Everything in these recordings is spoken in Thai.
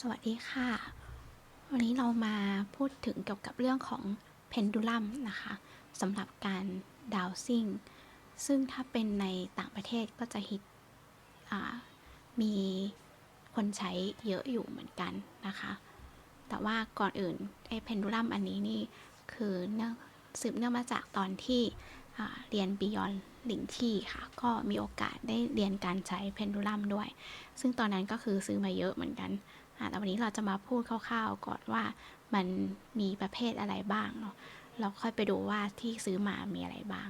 สวัสดีค่ะ วันนี้เรามาพูดถึงเกี่ยวกับเรื่องของเพนดูลัมนะคะสำหรับการดาวซิ่ง ซึ่งถ้าเป็นในต่างประเทศก็จะฮิตมีคนใช้เยอะอยู่เหมือนกันนะคะ แต่ว่าก่อนอื่นไอ้เพนดูลัมอันนี้นี่คือเนื่องสืบเนื่องมาจากตอนที่เรียน Beyond หลิงที่ค่ะ ก็มีโอกาสได้เรียนการใช้เพนดูลัมด้วย ซึ่งตอนนั้นก็คือซื้อมาเยอะเหมือนกัน แต่วันนี้เราจะมาพูดคร่าวๆก่อนว่ามันมีประเภทอะไรบ้างเนาะเราค่อยไปดูว่าที่ซื้อมามีอะไรบ้าง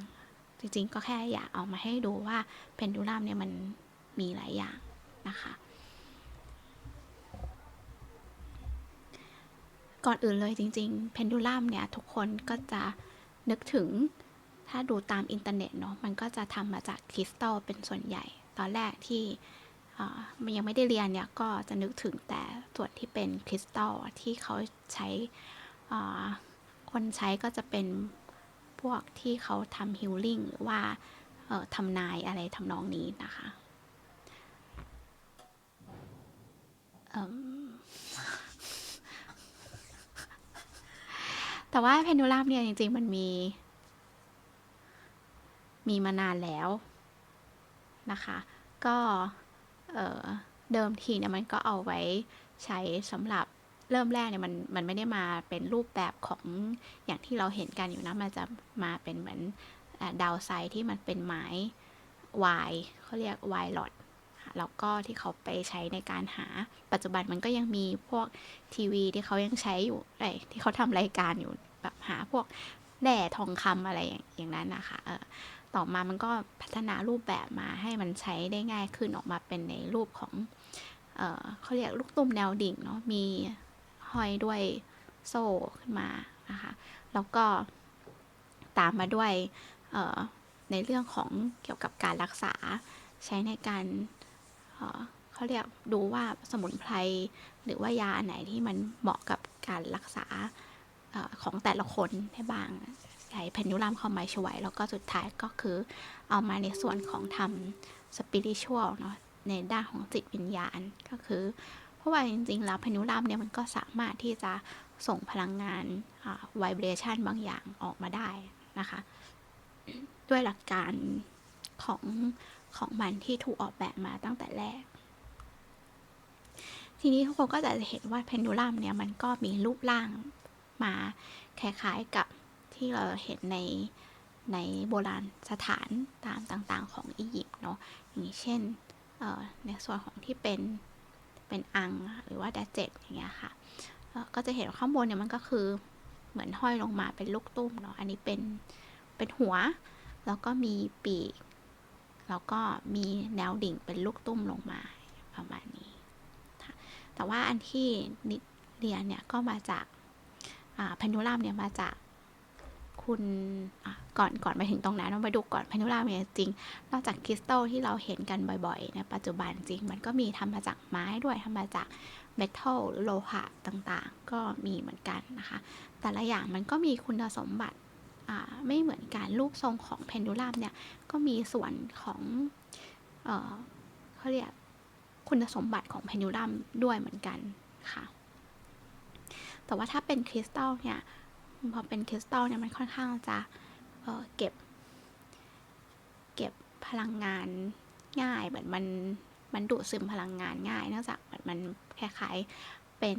จริงๆ ก็แค่อยากเอามาให้ดูว่าเพนดูลัมเนี่ยมันมีหลายอย่างนะคะก่อนอื่นเลยจริงๆ เพนดูลัมเนี่ยทุกคนก็จะนึกถึงถ้าดูตามอินเทอร์เน็ตเนาะมันก็จะทำมาจากคริสตัลเป็นส่วนใหญ่ ตอนแรกที่ มันยังไม่ได้เรียนเนี่ยก็จะนึกถึงแต่ส่วนที่เป็นคริสตัลที่เขาใช้คนใช้ก็จะเป็นพวกที่เขาทำฮิลลิ่งหรือว่าทำนายอะไรทำนองนี้นะคะแต่ว่าเพนดูลัมเนี่ยจริง ๆ มันมี มีมานานแล้วนะคะ ก็ เเดิมทีเนี่ยมันก็เอาไว้ใช้สำหรับเริ่มแรกเนี่ยมันมันไม่ได้มาเป็นรูปแบบของอย่างที่เราเห็นกันอยู่นะ มันจะมาเป็นเหมือนดาวไซที่มันเป็นไม้วายเขาเรียกวายหลอดแล้วก็ที่เขาไปใช้ในการหาปัจจุบันมันก็ยังมีพวกทีวีที่เขายังใช้อยู่ไอ้ที่เขาทำรายการอยู่แบบหาพวกแด่ทองคำอะไรอย่างอย่างนั้นนะคะเออ ต่อมามันก็พัฒนารูปแบบมาให้มันใช้ได้ง่ายขึ้นออกมาเป็นในรูปของเออเขาเรียกลูกตุ้มแนวดิ่งเนาะมีห้อยด้วยโซ่ขึ้นมานะคะแล้วก็ตามมาด้วยในเรื่องของเกี่ยวกับการรักษาใช้ในการเเขาเรียกดูว่าสมุนไพรหรือว่ายาอันไหนที่มันเหมาะกับการรักษาออของแต่ละคนได้บ้าง ใช้เพนดูลัมเข้ามาช่วย แล้วก็สุดท้ายก็คือเอามาในส่วนของทำสปิริชวลเนาะในด้านของจิตวิญญาณก็คือ เพราะว่าจริงๆแล้วเพนดูลัมเนี่ยมันก็สามารถที่จะส่งพลังงานไวเบรชันบางอย่างออกมาได้นะคะ ด้วยหลักการของของมันที่ถูกออกแบบมาตั้งแต่แรก ทีนี้ทุกคนก็จะเห็นว่าเพนดูลัมเนี่ยมันก็มีรูปร่างมาคล้ายๆกับ ที่เราเห็นในในโบราณสถานตามต่างๆ ของอียิปต์เนาะอย่างเช่นในส่วนของที่เป็นเป็นอังหรือว่าแดเจตอย่างเงี้ยค่ะก็จะเห็นข้างบนเนี่ยมันก็คือเหมือนห้อยลงมาเป็นลูกตุ้มเนาะอันนี้เป็นเป็นหัว แล้วก็มีปีก แล้วก็มีแนวดิ่งเป็นลูกตุ้มลงมาประมาณนี้แต่ว่าอันที่นิดเรียนเนี่ยก็มาจากเพนดูลัมเนี่ยมาจาก คุณก่อนก่อนไปถึงตรงนั้นเราไปดูก่อนเพนดูลัมเนี่ยจริง นอกจากคริสตัลที่เราเห็นกันบ่อยๆในปัจจุบันจริง มันก็มีทำมาจากไม้ด้วยทำมาจากเมทัลหรือโลหะต่างๆ ก็มีเหมือนกันนะคะ แต่ละอย่างมันก็มีคุณสมบัติไม่เหมือนกันรูปทรงของเพนดูลัมเนี่ยก็มีส่วนของเออเขาเรียกคุณสมบัติของเพนดูลัมด้วยเหมือนกันค่ะ แต่ว่าถ้าเป็นคริสตัลเนี่ย พอเป็นคริสตัลเนี่ยมันค่อนข้างจะเเก็บ เก็บพลังงานง่ายเหมือนมันมันดูดซึมพลังงานง่ายเนื่องจากมันมันคล้ายๆเป็น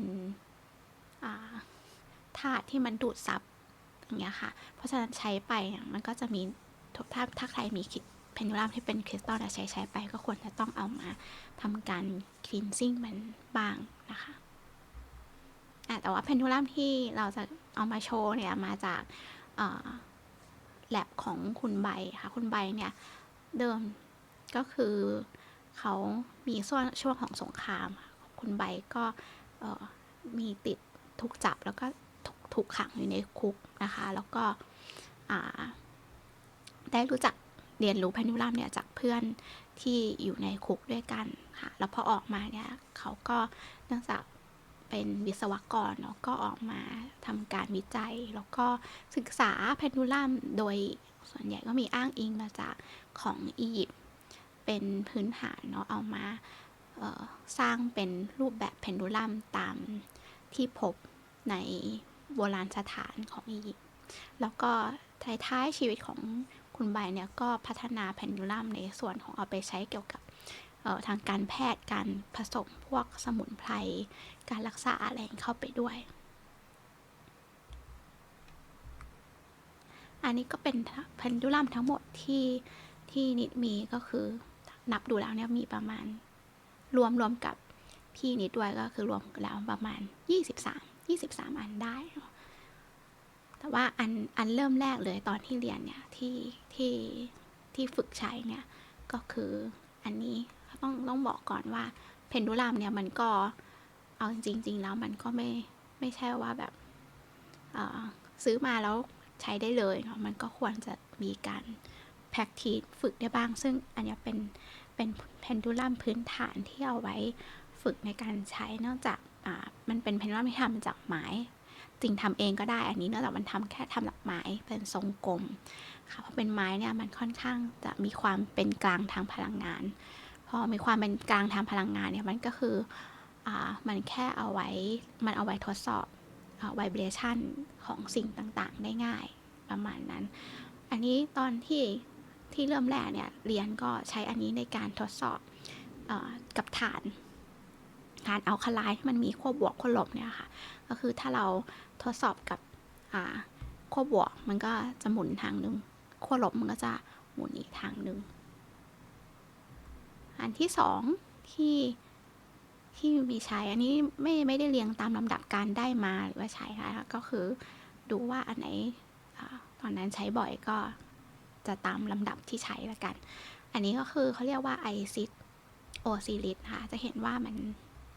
ธาตุที่มันดูดซับอย่างเงี้ยค่ะ เพราะฉะนั้นใช้ไปมันก็จะมีถ้าถ้าใครมีเพนดูลัมที่เป็นคริสตัลใช้ใช้ไปก็ควรจะต้องเอามาทำการคลีนซิ่งมันบ้างนะคะ แต่ว่าเพนดูลัมที่เราจะเอามาโชว์เนี่ยมาจากแลบของคุณใบค่ะ คุณใบเนี่ย เดิมก็คือเขามีช่วงช่วงของสงคราม คุณใบก็มีติดถูกจับแล้วก็ถูกขังอยู่ในคุกนะคะ แล้วก็ได้รู้จักเรียนรู้เพนดูลัมเนี่ยจากเพื่อนที่อยู่ในคุกด้วยกันค่ะ แล้วพอออกมาเนี่ยเขาก็เนื่องจาก เป็นวิศวกรเนาะก็ออกมาทำการวิจัย แล้วก็ศึกษาเพนดูลัมโดยส่วนใหญ่ก็มีอ้างอิงมาจากของอียิปต์เป็นพื้นฐานเนาะเอามาสร้างเป็นรูปแบบเพนดูลัมตามที่พบในโบราณสถานของอียิปต์แล้วก็ท้ายๆชีวิตของคุณใบเนี่ยก็พัฒนาเพนดูลัมในส่วนของเอาไปใช้เกี่ยวกับทางการแพทย์การผสมพวกสมุนไพร การรักษาอะไรเข้าไปด้วย อันนี้ก็เป็นเพนดูลัมทั้งหมดที่ที่นิดมีก็คือนับดูแล้วเนี่ยมีประมาณ รวมรวมกับพี่นิดด้วยก็คือรวมแล้วประมาณ 23 23 อันได้ แต่ว่าอันอันเริ่มแรกเลยตอนที่เรียนเนี่ยที่ที่ที่ฝึกใช้เนี่ยก็คืออันนี้ต้องต้องบอกก่อนว่าเพนดูลัมเนี่ยมันก็ เอาจริง ๆ แล้วมันก็ไม่ไม่ใช่ว่าแบบซื้อมาแล้วใช้ได้เลยเนาะมันก็ควรจะมีการ practice ฝึกได้บ้าง ซึ่งอันนี้เป็นเป็นเพนดูลัมพื้นฐานที่เอาไว้ฝึกในการใช้นองจากมันเป็นเพนดูลัมที่ทำมาจากไม้จริงทำเองก็ได้ อันนี้นองจากมันทำแค่ทำจากไม้เป็นทรงกลมค่ะเพราะเป็นไม้เนี่ยมันค่อนข้างจะมีความเป็นกลางทางพลังงาน พอมีความเป็นกลางทางพลังงานเนี่ยมันก็คือ มันแค่เอาไว้ มันเอาไว้ทดสอบไวเบรชันของสิ่งต่างๆ ได้ง่ายประมาณนั้น อันนี้ตอนที่ที่เริ่มแรกเนี่ย เรียนก็ใช้อันนี้ในการทดสอบออกับฐานฐานเอาคลายที่มันมีขั้วบวกขั้วลบเนี่ยค่ะ ก็คือถ้าเราทดสอบกับขั้วบวกมันก็จะหมุนทางหนึ่งขั้วลบมันก็จะหมุนอีกทางหนึ่ง อันที่สองที่ ที่มีใช้อันนี้ไม่ไม่ได้เรียงตามลำดับการได้มาหรือว่าใช้ค่ะก็คือดูว่าอันไหนอตอนนั้นใช้บ่อยก็จะตามลำดับที่ใช้ละกัน อันนี้ก็คือเขาเรียกว่าไอซิดโอซิลิสค่ะ จะเห็นว่ามัน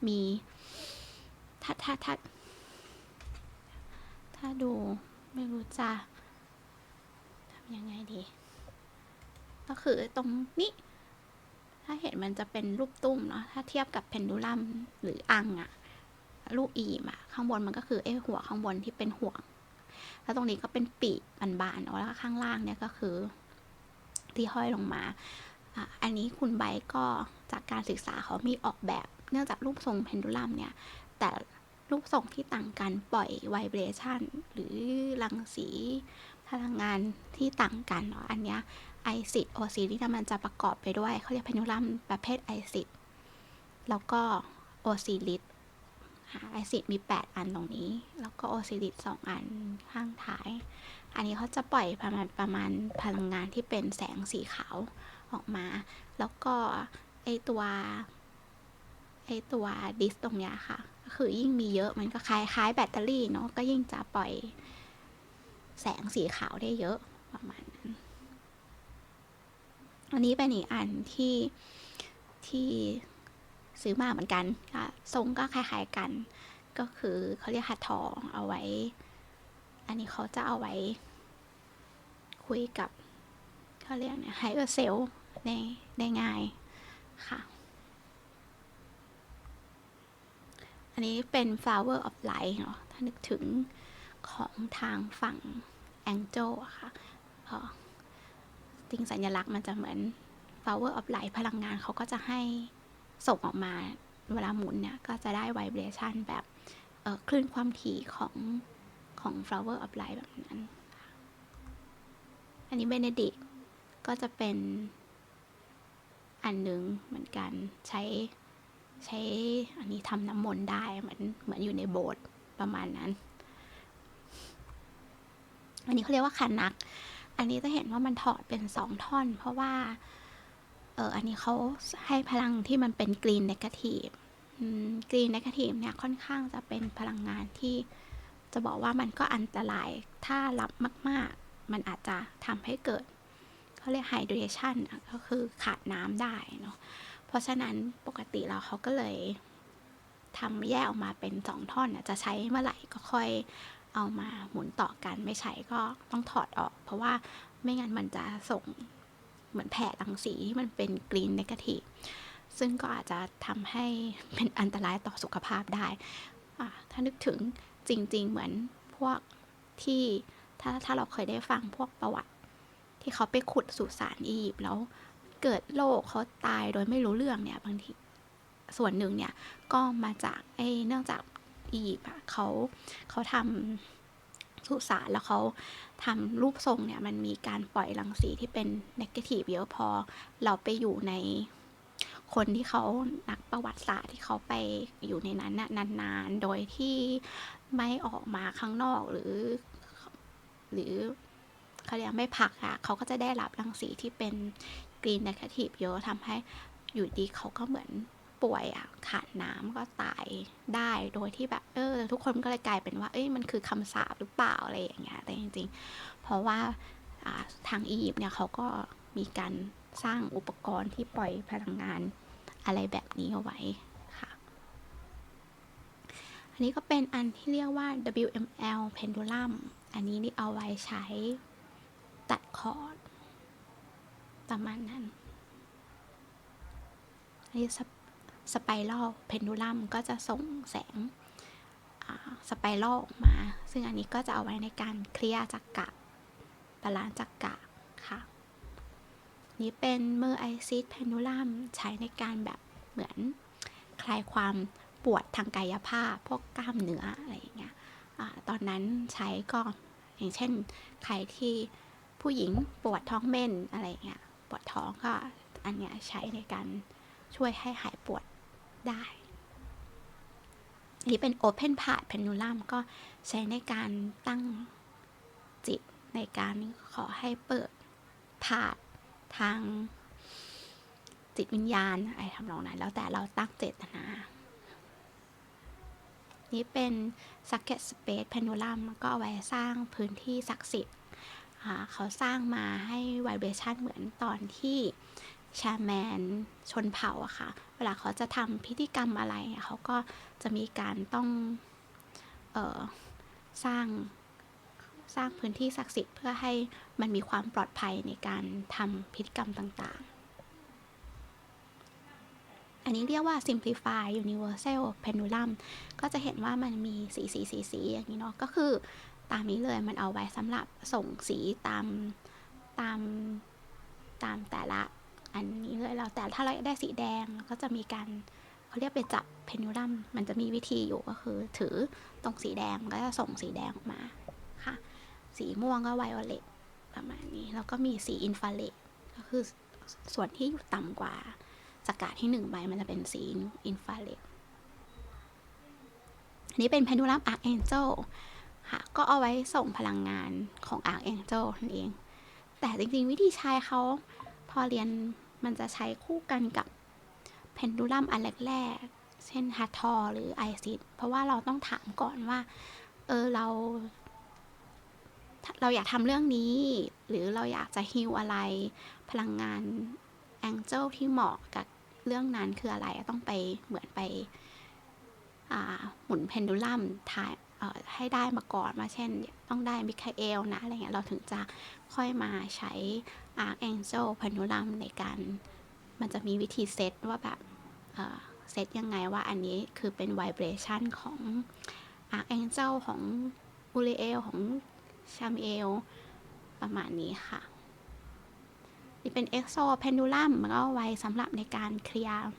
มีถ้าถ้าถ้าถ้าดูไม่รู้จะทำยังไงดี ก็คือตรงนี้ ถ้าเห็นมันจะเป็นรูปตุ้มเนาะ ถ้าเทียบกับเพนดูลัมหรืออังอะรูปอีมอะข้างบนมันก็คือไอ้หัวข้างบนที่เป็นห่วง แล้วตรงนี้ก็เป็นปีกบานๆเนาะแล้วข้างล่างเนี่ยก็คือ ที่ห้อยลงมา อันนี้คุณใบก็จากการศึกษาเขามีออกแบบเนื่องจากรูปทรงเพนดูลัมเนี่ย แต่รูปทรงที่ต่างกันปล่อยไวเบรชันหรือรังสี พลังงานที่ต่างกันเนาะอันเนี้ยไอซิดโอซิลิสมันจะประกอบไปด้วยเขาเรียกเพนดูลัมประเภทไอซิดแล้วก็โอซิลิสไอซิดมี 8 อันตรงนี้ แล้วก็โอซิลิส2อันข้างท้าย อันนี้เขาจะปล่อยประมาณประมาณพลังงานที่เป็นแสงสีขาวออกมา แล้วก็ไอตัวไอตัวดิสตรงเนี้ยค่ะ ก็คือยิ่งมีเยอะมันก็คล้ายคล้ายแบตเตอรี่เนาะก็ยิ่งจะปล่อย แสงสีขาวได้เยอะประมาณนั้นอันนี้เป็นอีกอันที่ที่ซื้อมาเหมือนกันค่ะทรงก็คล้ายๆกัน ก็คือเขาเรียกหัดทองเอาไว้ อันนี้เขาจะเอาไว้ คุยกับเขาเรียกเนี่ยไฮเออร์เซลได้ได้ง่ายค่ะ อันนี้เป็น flower of light เนาะถ้านึกถึงของทางฝั่ง angel อะค่ะจริงสัญลักษณ์มันจะเหมือน flower of light พลังงานเขาก็จะให้ส่งออกมาเวลาหมุนเนี่ย ก็จะได้ vibration แบบคลื่นความถี่ของของ flower of light แบบนั้น อันนี้เบเนดิกก็จะเป็นอันหนึ่งเหมือนกันใช้ใช้อันนี้ทำน้ำมนต์ได้เหมือนเหมือนอยู่ในโบสถ์ประมาณนั้น อันนี้เขาเรียกว่าคานัก อันนี้จะเห็นว่ามันถอดเป็นสองท่อน เพราะว่า เอออันนี้เขาให้พลังที่มันเป็นกรีนเนกาทีฟกรีนเนกาทีฟเนี่ยค่อนข้างจะเป็นพลังงานที่จะบอกว่ามันก็อันตราย ถ้ารับมาก ๆ มันอาจจะทำให้เกิดเขาเรียกไฮเดรชันก็คือขาดน้ำได้เนาะ เพราะฉะนั้นปกติเราเขาก็เลยทำแยกออกมาเป็นสองท่อนจะใช้เมื่อไหร่ก็ค่อย เอามาหมุนต่อกันไม่ใช้ก็ต้องถอดออก เพราะว่าไม่งั้นมันจะส่งเหมือนแผ่รังสีที่มันเป็นกรีนเนกาทีฟซึ่งก็อาจจะทำให้เป็นอันตรายต่อสุขภาพได้ ถ้านึกถึงจริง ๆ เหมือนพวกที่ถ้าถ้าเราเคยได้ฟังพวกประวัติ ที่เขาไปขุดสุสานอียิปต์แล้วเกิดโรคเขาตายโดยไม่รู้เรื่องเนี่ยบางทีส่วนหนึ่งเนี่ยก็มาจากไอ้เนื่องจาก อียิปต์อะเขาเขาทำสุสานแล้วเขาทำรูปทรงเนี่ย มันมีการปล่อยรังสีที่เป็นนกาทีฟเยอะพอเราไปอยู่ในคนที่เขานักประวัติศาสตร์ที่เขาไปอยู่ในนั้นน่ะนานๆ โดยที่ไม่ออกมาข้างนอกหรือ หรือเขาเรียกไม่พักอะเขาก็จะได้รับรังสีที่เป็นกรีนนกาทีฟเยอะทำให้อยู่ดีเขาก็เหมือน ป่วยอะขาดน้ำก็ตายได้โดยที่แบบเออทุกคนก็เลยกลายเป็นว่า เอ้ยมันคือคำสาปหรือเปล่าอะไรอย่างเงี้ยแต่จริง ๆ เพราะว่าทางอียิปต์เนี่ยเขาก็มีการสร้างอุปกรณ์ที่ปล่อยพลังงานอะไรแบบนี้เอาไว้ค่ะ อันนี้ก็เป็นอันที่เรียกว่า WML pendulum อันนี้นี่เอาไว้ใช้ตัดคอร์ดประมาณนั้นอันนี้ส สไปรัลเพนดูลัมก็จะส่งแสงสไปรัลออกมา ซึ่งอันนี้ก็จะเอาไว้ในการเคลียร์จักกะบาลานซ์จักกะค่ะ นี้เป็นเมอร์ไอซิสเพนดูลัมใช้ในการแบบเหมือนคลายความปวดทางกายภาพ พวกกล้ามเนื้ออะไรอย่างเงี้ยอตอนนั้นใช้ก็อย่างเช่นใครที่ผู้หญิงปวดท้องเม่นอะไรเงี้ยปวดท้องก็อันเนี้ยใช้ในการช่วยให้หายปวด ได้นี่เป็น Open p a t h Pendulum ก็ใช้ในการตั้งจิตในการขอให้เปิดผาดทางจิตวิญญาณอะไรทำนองนั้น แล้วแต่เราตั้งเจตนา นี่เป็น Socket Space Pendulum ก็เอาไว้สร้างพื้นที่ศักดิ์สิทธิ์เขาสร้างมาให้ไวเบรชันเหมือนตอนที่ ชาแมนชนเผ่าอะค่ะ เวลาเขาจะทำพิธีกรรมอะไร เขาก็จะมีการต้องออสร้างสร้างพื้นที่ศักดิ์สิทธิ์เพื่อให้มันมีความปลอดภัยในการทำพิธีกรรมต่างๆ อันนี้เรียกว่า simplify universal pendulum ก็จะเห็นว่ามันมีสีสีสีสีอย่างนี้เนาะ ก็คือตามนี้เลยมันเอาไว้สำหรับส่งสีตามตามตามแต่ละ อันนี้เลยเราแต่ถ้าเราได้สีแดงก็จะมีการเขาเรียกไปจับเพนดูลัมมันจะมีวิธีอยู่ก็คือ ถือตรงสีแดงก็จะส่งสีแดงออกมาค่ะ สีม่วงก็ไวโอเลตประมาณนี้แล้วก็มีสีอินฟราเรดก็คือส่วนที่อยู่ต่ำกว่าสกาดที่หนึ่งใบมันจะเป็นสีอินฟราเรดอันนี้เป็นเพนดูลัมอาร์เอนเจลค่ะ ก็เอาไว้ส่งพลังงานของอาร์เอนเจลนั่นเอง แต่จริงๆ วิธีใช้เขาพอเรียน มันจะใช้คู่กันกับเพนดูลัมอันแรกๆ เช่นฮัตทอหรือไอซิดเพราะว่าเราต้องถามก่อนว่า เออเรา เราอยากทำเรื่องนี้ หรือเราอยากจะฮิวอะไร พลังงานแองเจิลที่เหมาะกับเรื่องนั้นคืออะไรต้องไปเหมือนไปหมุนเพนดูลัมถ่าย ให้ได้มาก่อนมาเช่น ต้องได้มิคาเอลนะอะไรเงี้ยเราถึงจะค่อยมาใช้ Arc Angel Pendulum ในการ มันจะมีวิธีเซตว่าแบบเซตยังไงว่าอันนี้คือเป็น Vibration ของ Arc Angel ของ u r i e l ของ c h a m i e l ประมาณนี้ค่ะ นี่เป็น Exo Pendulum มันก็ไว้สำหรับในการเคลียร์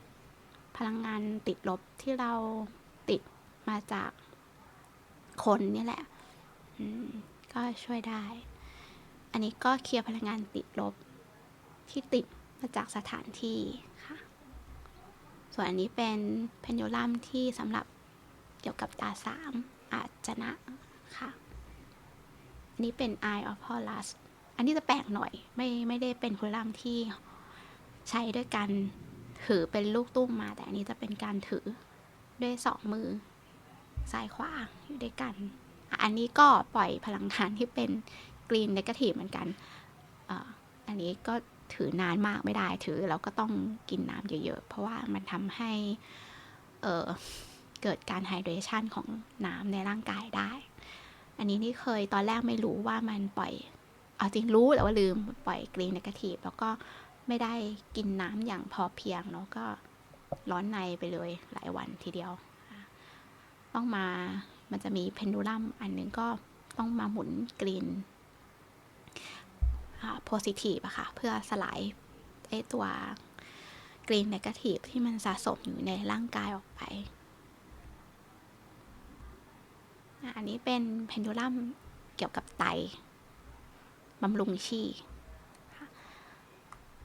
พลังงานติดลบที่เราติดมาจาก คนนี่แหละก็ช่วยได้ อันนี้ก็เคลียร์พลังงานติดลบที่ติดมาจากสถานที่ค่ะ ส่วนอันนี้เป็นเพนดูลัมที่สำหรับเกี่ยวกับตาสามอาจนะค่ะ อันนี้เป็น Eye of Horus อันนี้จะแปลกหน่อย ไม่ไม่ได้เป็นเพนดูลัมที่ใช้ด้วยกันถือเป็นลูกตุ้มมา แต่อันนี้จะเป็นการถือด้วยสองมือ ซ้ายขวาอยู่ด้วยกัน อันนี้ก็ปล่อยพลังงานที่เป็นกรีนเนกาทีฟเหมือนกันอันนี้ก็ถือนานมากไม่ได้ถือแล้วก็ต้องกินน้ำเยอะๆ เพราะว่ามันทำให้เเกิดการไฮเดรชันของน้ำในร่างกายได้ อันนี้นี่เคยตอนแรกไม่รู้ว่ามันปล่อย เอาจริงรู้แต่ว่าลืมปล่อยกรีนเนกาทีฟแล้วก็ไม่ได้กินน้ำอย่างพอเพียงเนาะก็ร้อนในไปเลยหลายวันทีเดียว ต้องมามันจะมีเพนดูลัมอันนึงก็ต้องมาหมุนกรีนโพซิทีฟอะค่ะ เพื่อสลายไอตัวกรีนเนกาทีฟที่มันสะสมอยู่ในร่างกายออกไป อันนี้เป็นเพนดูลัมเกี่ยวกับไตบำรุงชี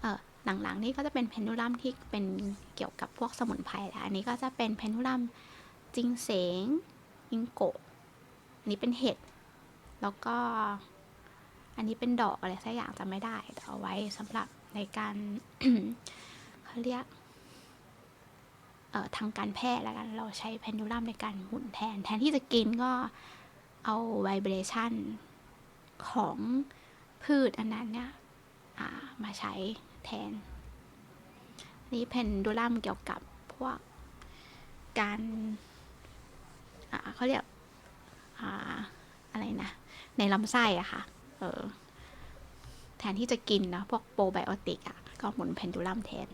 เออหลังๆนี่ก็จะเป็นเพนดูลัมที่เป็นเกี่ยวกับพวกสมุนไพรแล้วอันนี้ก็จะเป็นเพนดูลัม จิงเสงยิงโกะอันนี้เป็นเห็ด แล้วก็ อันนี้เป็นดอกอะไรสักอย่างจำไม่ได้แต่เอาไว้สำหรับในการเขาเรียกเอ่อทางการแพทย์แล้วกัน เราใช้เพนดูลัมในการหมุนแทน แทนที่จะกินก็เอาไวเบรชันของพืชอันนั้นเนี่ยมาใช้แทน นี่เพนดูลัมเกี่ยวกับพวกการ อ่าเขาเรียกอ่าอะไรนะ ในลำไส้อะค่ะ เออ แทนที่จะกินนะพวกโปรไบโอติกอะก็หมุนเพนดูลัมแทน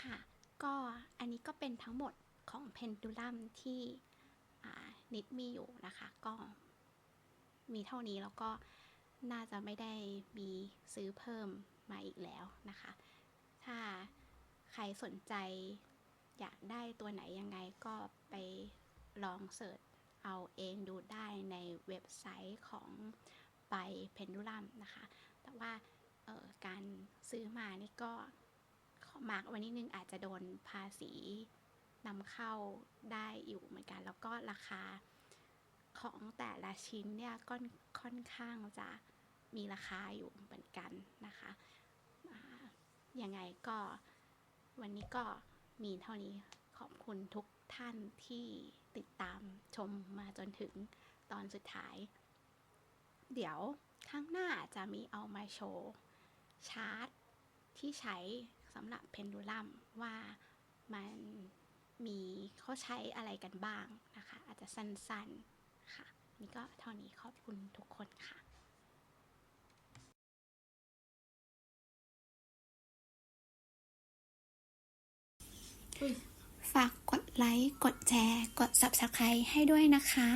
ค่ะ ก็อันนี้ก็เป็นทั้งหมดของเพนดูลัมที่นิดมีอยู่นะคะ ก็มีเท่านี้แล้วก็น่าจะไม่ได้มีซื้อเพิ่มมาอีกแล้วนะคะ ถ้าใครสนใจ อยากได้ตัวไหนยังไงก็ไปลองเสิร์ชเอาเองดูได้ในเว็บไซต์ของไปเพนดูลัมนะคะ แต่ว่าออการซื้อมานี่ก็ขอมาร์กว้นิดนึงอาจจะโดนภาษีนำเข้าได้อยู่เหมือนกัน แล้วก็ราคาของแต่ละชิ้นเนี่ยก็ค่อนข้างจะมีราคาอยู่เหมือนกันนะคะยังไงก็วันนี้ก็ มีเท่านี้ขอบคุณทุกท่านที่ติดตามชมมาจนถึงตอนสุดท้าย เดี๋ยวข้างหน้าจะมีเอามาโชว์ชาร์ตที่ใช้สำหรับเพนดูลัมว่ามันมีเขาใช้อะไรกันบ้างนะคะ อาจจะสั้นๆค่ะ นี่ก็เท่านี้ขอบคุณทุกคนค่ะ ฝากกดไลค์ กดแชร์ กด Subscribe ให้ด้วยนะคะ